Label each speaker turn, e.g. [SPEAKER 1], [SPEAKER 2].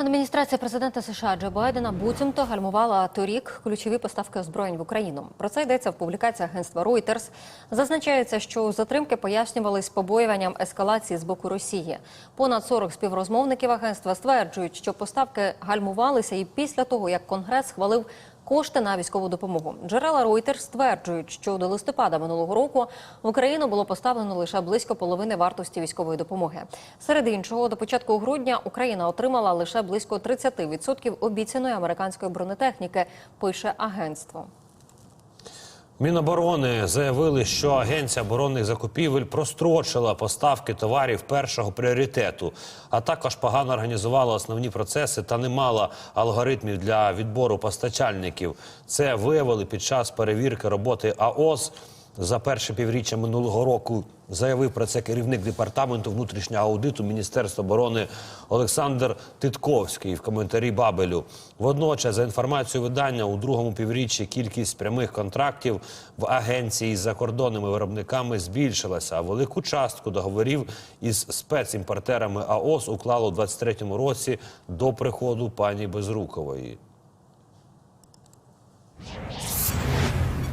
[SPEAKER 1] Адміністрація президента США Джо Байдена буцімто гальмувала торік ключові поставки озброєнь в Україну. Про це йдеться в публікації агентства Reuters. Зазначається, що затримки пояснювались побоюванням ескалації з боку Росії. Понад 40 співрозмовників агентства стверджують, що поставки гальмувалися і після того, як Конгрес схвалив кошти на військову допомогу. Джерела Reuters стверджують, що до листопада минулого року в Україну було поставлено лише близько половини вартості військової допомоги. Серед іншого, до початку грудня Україна отримала лише близько 30% обіцяної американської бронетехніки. Пише агентство.
[SPEAKER 2] Міноборони заявили, що агенція оборонних закупівель прострочила поставки товарів першого пріоритету, а також погано організувала основні процеси та не мала алгоритмів для відбору постачальників. Це виявили під час перевірки роботи АОС. За перше півріччя минулого року заявив про це керівник департаменту внутрішнього аудиту Міністерства оборони Олександр Титковський в коментарі Бабелю. Водночас, за інформацією видання, у другому півріччі кількість прямих контрактів в агенції з закордонними виробниками збільшилася. А велику частку договорів із спецімпортерами АОС уклало у 23-му році до приходу пані Безрукової.